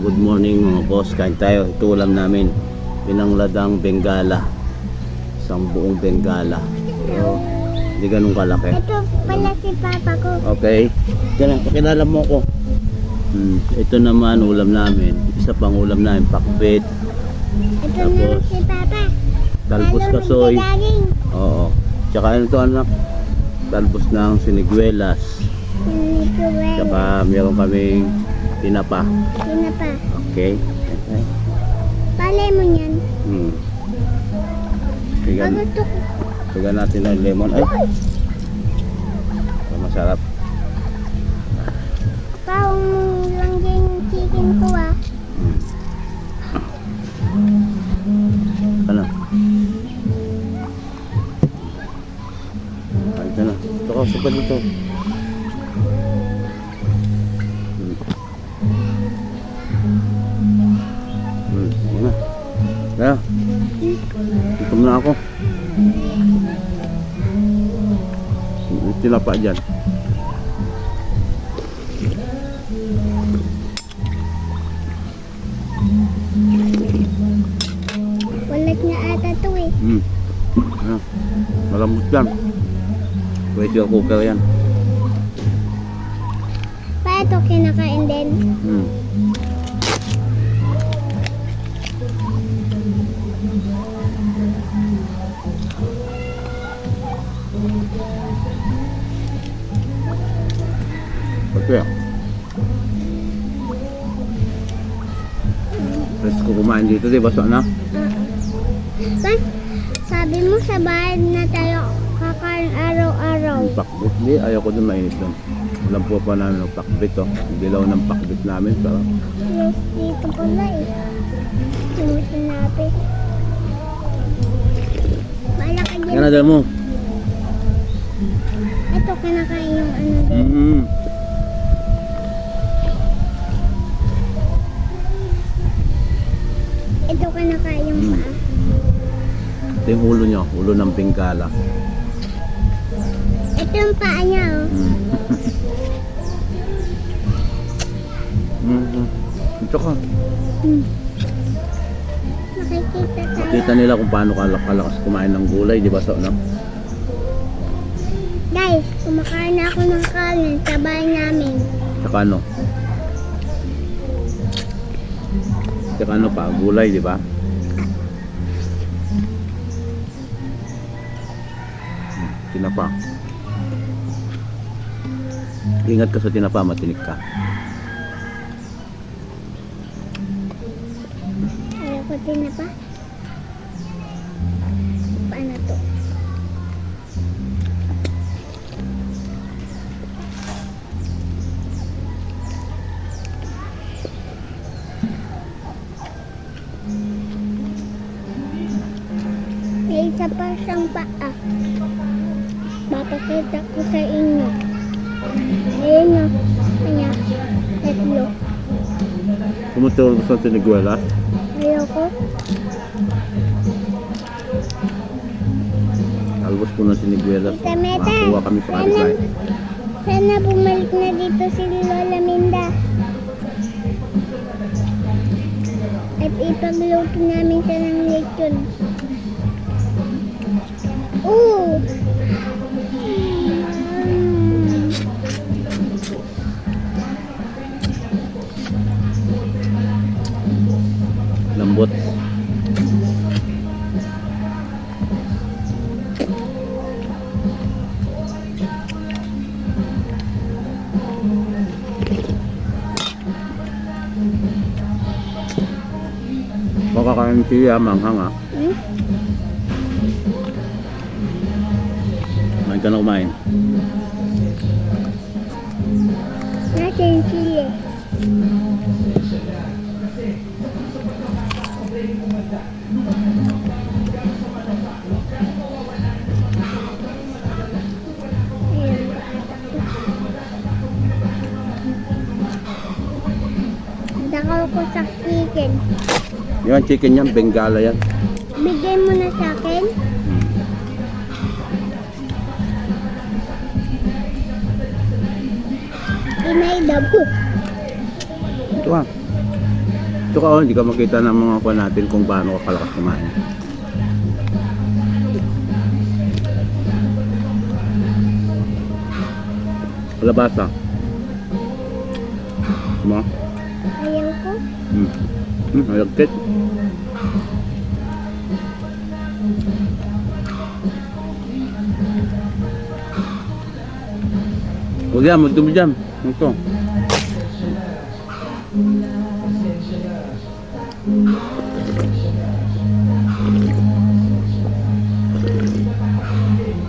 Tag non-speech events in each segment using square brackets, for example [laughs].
good morning mga boss. Kain tayo. Ito ulam namin. Pinangladang Bengala. Isang buong Bengala. Pero, hindi ganun kalaki. Ito pala si papa ko. Okay. Kaya pakilala mo ko. Hmm. Ito naman ulam namin. Isa pang ulam namin. Pakbet. Ito Tapos, naman si papa. Talbos Lalo kasoy. Oo. Tsaka ano to anak? Talbos ng siniguelas. Tsaka meron kaming tinapa. Sino pa? Okay. okay. Palay mo yan. Hmm. Ko. bigyan natin ng lemon. Ay, masarap. Paong lang din chicken ko ah. Ano? Ito na. Ito ka, suka dito. May Tinapa dyan. Walat na ata to eh. Hmm. Ayan. Malambot yan. Pressure cooker yan. Pa ito kinakain din. Hmm. Kumain dito, di ba? So, ano? Bas, sabi mo sa bahay na tayo kakain araw-araw. Yung pakbit. Hindi, ayaw ko dun mainit dun. Alam po pa namin ng pakbit, oh. Dilaw ng pakbit namin. Pero, Yes, dito pala eh. Sumusunabi. Malaki din. yan na mo. Ito kinakain yung ano din. Mm-hmm. Ito kinakain yung Mm. paa. Ito yung ulo nyo. Ulo ng bengala. Ito yung paa niya oh. Mm. mm Ito ka. Hmm. Nakikita tayo. Kita nila kung paano kalak kalakas kumain ng gulay, di ba? So, no? Guys, kumakain na ako ng kanin sa bahay namin. Tsaka ano? Tsaka ano pa? Gulay, di ba? Hmm, Tinapa. Ingat ka sa tinapa, matinik ka. Ayaw ko Mapakita ko sa inyo. Ayun o. Kanya. Tatlo. Tumutulog sa tiniguela. Ayoko. Ng siniguela. Tita Meta, Makakuha kami sa sana, sana bumalik na dito si Lola Minda. At ipagluto namin siya ng lechon. Ooh! Makakain siya, manghang ah. Hmm? Kumain ka na kumain. Nasa yung sili. Ayan. Yan, chicken yan, bengala yan. Bigay mo na sa akin. Inay daw. Ito ah. Ito ka, oh, hindi ka makita ng mga kuha natin kung paano ka kalakas kumain. Kalabasa. Mo? Ayaw ko. Hmm. Hmm, malagkit. Huwag yan, magdumi dyan. Ito.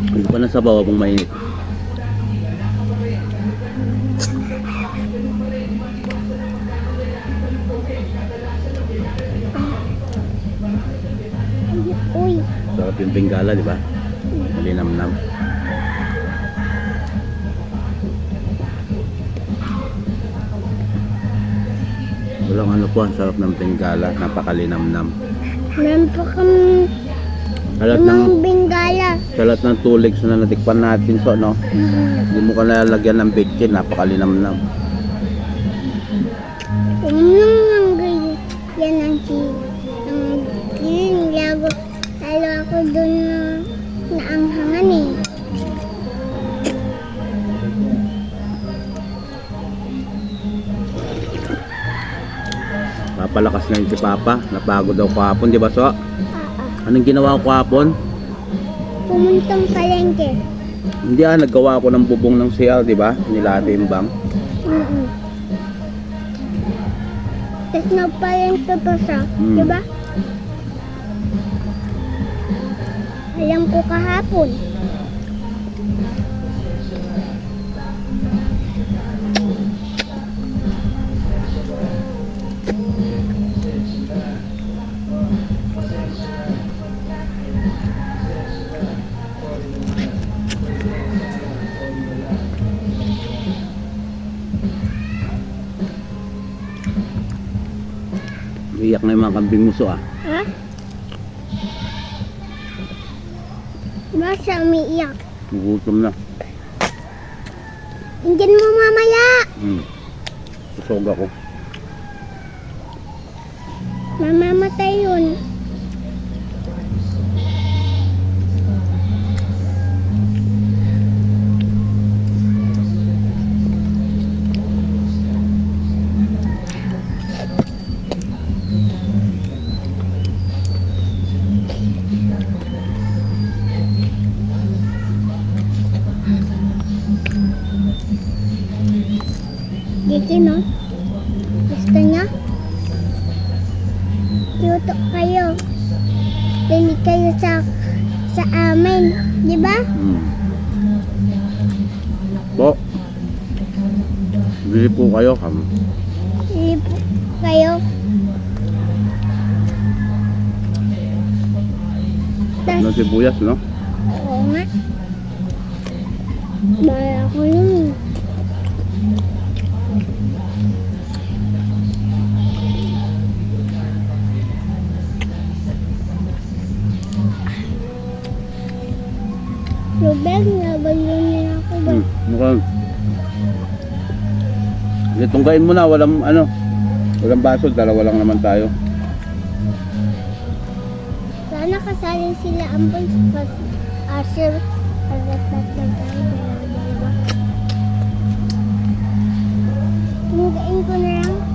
Hindi pa nasabaw abang mainit. Sarap yung bengala, di ba? Malinamnam. Walang ano po, ang sarap ng bengala, napakalinamnam. Meron pa kami ng, bingala. sa lahat ng tulig na natikpan natin, so, no? Hindi mo ka nalalagyan ng bitchin, napakalinamnam. Tingnan lang ganyan. Yan ang si... Papalakas na si Papa, napagod daw kahapon, di ba, so? Ah, ah. Anong ginawa ko kahapon? Pumuntang palengke. Hindi ah, naggawa ako ng bubong ng CL, di ba? Nilate yung bang. Mm-mm. Tapos nagpalengke pa siya. Mm. Diba? Alam ko kahapon. Iyak na yung mga kambing muso ah. Ha? Siya umiiyak? Gugutom na. Indian mo mamaya! Hmm. Kusog ako. Mamamatay yun. Diki, no? Gusto niya? Luto kayo. Bili kayo sa sa amin. Di ba? Hmm. Po. Bili po kayo. Kam. Bili po kayo. Tas, Ng sibuyas, no? oo nga. Bala ko yun. Rubel, nabalo niya ako ba? Hmm. Mukhang. Hindi, tungkain mo na. Walang, ano, walang baso. Dalawa lang naman tayo. Sana kasali sila ang boys pag Asher pagdatat na tayo dalawa. Tunggain ko na lang.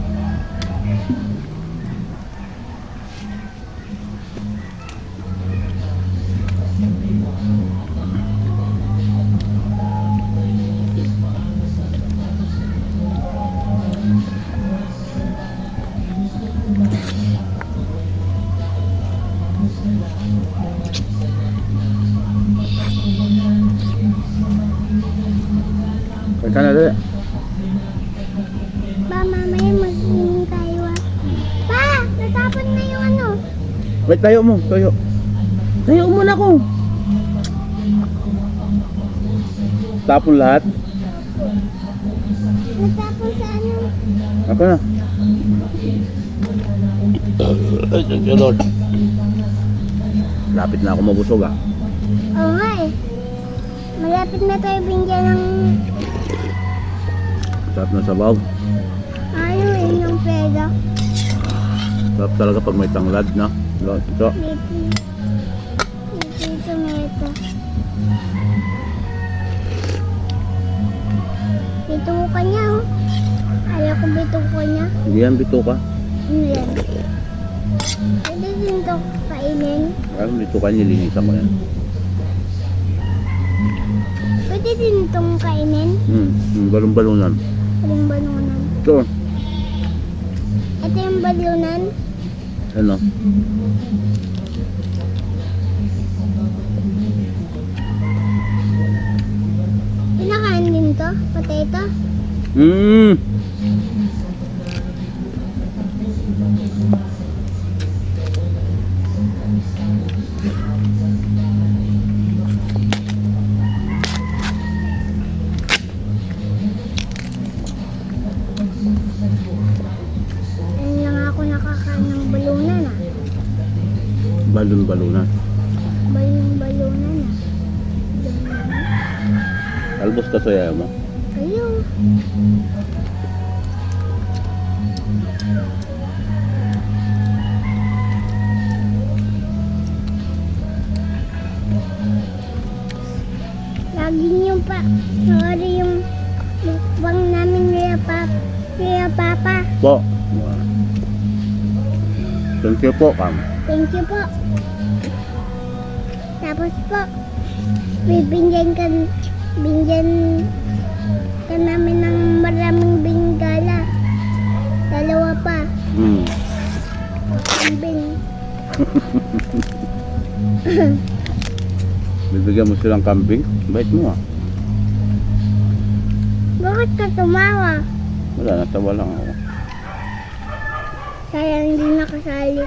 Kaya ka na dali. Ba, mamaya mag-inom tayo ah. Pa, natapon na yung ano. Wait, tayo mo. Tayo. Tayo muna ko. Tapon lahat. Natapon sa ano. Ako na. Ay, thank you Lord. Lapit na ako mabusog ah. Oo nga eh. Malapit na tayo bingyan ng Sarap na sabaw. ano eh, ng peda. Sarap talaga pag may tanglad na. Ito. May ito. Dito ka niya, oh. Ayaw ko dito ko niya. Hindi yan bituka. Ano yan? Pwede din ito kainin. Ay, bituka nilinisan ko yan. Pwede din itong kainin. Hmm. balon-balonan. Anong banunan? Ito. Ito yung balunan. Ano? Pinakain din to. Potato. Hmm. Balon-balonan. Balong balunan ah. Albos ka soya mo. Kayo. Lagi niyo pa. Sorry yung mukbang namin nila pap. Nila papa. Po. Thank you po, Kam. Thank you po. Tapos po, bibigyan ka, bigyan ka namin ng maraming bingala. Dalawa pa. Hmm. Kambing. [laughs] Bibigyan mo silang kambing. Bait mo ah. Bakit ka tumawa? Wala, natawa lang ako. Sayang hindi nakasali